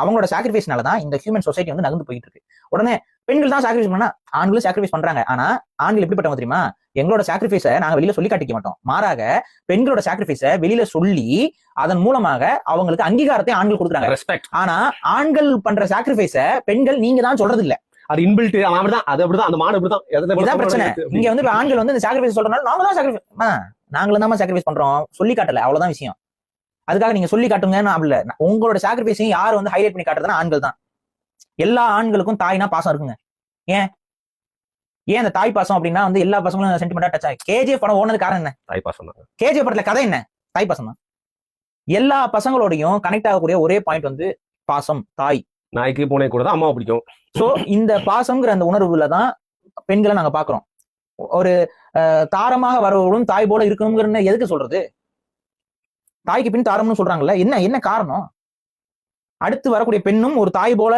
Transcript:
அவங்களோட சாக்ரிஃபைஸ்னால தான் இந்த ஹியூமன் சொசைட்டி வந்து நகர்ந்து போயிட்டு இருக்கு உடனே பெண்கள் தான் சாக்ரிஃபைஸ் பண்ணா ஆண்களும் சாக்ரிஃபைஸ் பண்றாங்க. ஆனா ஆண்கள் எப்படிப்பட்டவங்க தெரியுமா? எங்களோட சாக்ரிஃபைஸை நாங்க வெளியில சொல்லி காட்டிக்க மாட்டோம். மாறாக பெண்களோட சாக்ரிஃபைஸை வெளியில சொல்லி அதன் மூலமாக அவங்களுக்கு அங்கீகாரத்தை ஆண்கள் கொடுக்குறாங்க. ரெஸ்பெக்ட் ஆனா ஆண்கள் பண்ற சாக்ரிஃபைஸை பெண்கள் நீங்க தான் சொல்றது இல்ல அது இன்பில்ட் அவன் அப்படிதான் அது அப்படிதான் அந்த மாடு அப்படிதான். பிரச்சனை. இங்க வந்து ஆண்கள் வந்து இந்த சாக்ரிஃபைஸ் சொல்றதுனால நாங்க தான் சாக்ரிஃபைஸ் நாங்களும் தான் சாக்ரிஃபைஸ் பண்றோம். சொல்லி காட்டல. அவ்வளவுதான் விஷயம். அதுக்காக நீங்க சொல்லி காட்டுங்கன்னு அப்படி இல்ல. உங்களோட சாக்ரிஃபைஸையும் யார் வந்து ஹைலைட் பண்ணி காட்டுறதுன்னா ஆண்கள் தான். எல்லா ஆண்களுக்கும் தாய்னா பாசம் இருக்குங்க. ஏன்? ஏன் அந்த தாய் பாசம் அப்படின்னா வந்து எல்லா பசங்களும் சென்டிமெண்டா டச் ஆகும் கேஜிஎஃப் படம் ஓடுனது காரணம் என்ன? தாய் பாசம் தான். கேஜிஎஃப் படத்துல கதை என்ன? தாய் பாசம் தான். எல்லா பசங்களோடையும் கனெக்ட் ஆகக்கூடிய ஒரே பாயிண்ட் வந்து பாசம் தாய். நாய்க்கு பூனை கூட தான் அம்மாவை பிடிக்கும். சோ இந்த பாசம்ங்கிற அந்த உணர்வுல தான் பெண்களை நாங்க பாக்குறோம் ஒரு தாரமாக வரவர்களும் தாய் போல இருக்கணுங்கிற எதுக்கு சொல்றது? தாய்க்கு பின் தாரம்னு சொல்றாங்கல்ல என்ன என்ன காரணம்? அடுத்து வரக்கூடிய பெண்ணும் ஒரு தாய் போல